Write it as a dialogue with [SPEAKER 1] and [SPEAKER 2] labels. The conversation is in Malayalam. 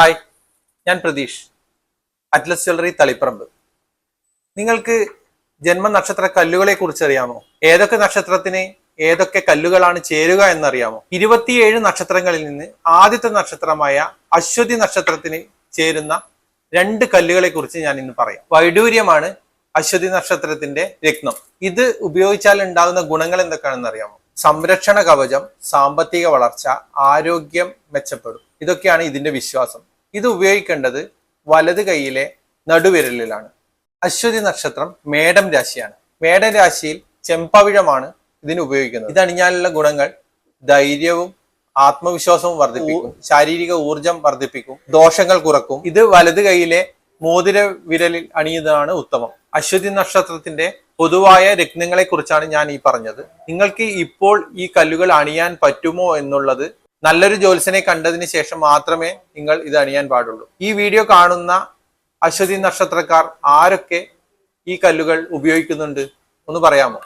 [SPEAKER 1] ഹായ് ഞാൻ പ്രതീഷ് അറ്റ്ലസ് ജ്വല്ലറി തളിപ്പറമ്പ്. നിങ്ങൾക്ക് ജന്മ നക്ഷത്ര കല്ലുകളെ കുറിച്ച് അറിയാമോ ഏതൊക്കെ നക്ഷത്രത്തിന് ഏതൊക്കെ കല്ലുകളാണ് ചേരുക എന്നറിയാമോ? ഇരുപത്തിയേഴ് നക്ഷത്രങ്ങളിൽ നിന്ന് ആദ്യത്തെ നക്ഷത്രമായ അശ്വതി നക്ഷത്രത്തിന് ചേരുന്ന രണ്ട് കല്ലുകളെ കുറിച്ച് ഞാൻ ഇന്ന് പറയാം. വൈഡൂര്യമാണ് അശ്വതി നക്ഷത്രത്തിന്റെ രത്നം. ഇത് ഉപയോഗിച്ചാൽ ഉണ്ടാകുന്ന ഗുണങ്ങൾ എന്തൊക്കെയാണെന്ന് അറിയാമോ? സംരക്ഷണ കവചം സാമ്പത്തിക വളർച്ച ആരോഗ്യം മെച്ചപ്പെടും. ഇതൊക്കെയാണ് ഇതിന്റെ വിശ്വാസം. ഇത് ഉപയോഗിക്കേണ്ടത് വലത് കൈയിലെ നടുവിരലിലാണ്. അശ്വതി നക്ഷത്രം മേടം രാശിയാണ്. മേടം രാശിയിൽ ചെമ്പവിഴമാണ് ഇതിന് ഉപയോഗിക്കുന്നത്. ഇതണിഞ്ഞാലുള്ള ഗുണങ്ങൾ. ധൈര്യവും ആത്മവിശ്വാസവും വർദ്ധിപ്പിക്കും. ശാരീരിക ഊർജം വർദ്ധിപ്പിക്കും. ദോഷങ്ങൾ കുറക്കും. ഇത് വലത് കൈയിലെ മോതിര വിരലിൽ അണിയുന്നതാണ് ഉത്തമം. അശ്വതി നക്ഷത്രത്തിന്റെ പൊതുവായ രത്നങ്ങളെ കുറിച്ചാണ് ഞാൻ ഈ പറഞ്ഞത്. നിങ്ങൾക്ക് ഇപ്പോൾ ഈ കല്ലുകൾ അണിയാൻ പറ്റുമോ എന്നുള്ളത് നല്ലൊരു ജോത്സ്യനെ കണ്ടതിന് ശേഷം മാത്രമേ നിങ്ങൾ ഇത് അണിയാൻ പാടുള്ളൂ. ഈ വീഡിയോ കാണുന്ന അശ്വതി നക്ഷത്രക്കാർ ആരൊക്കെ ഈ കല്ലുകൾ ഉപയോഗിക്കുന്നുണ്ട് ഒന്ന് പറയാമോ?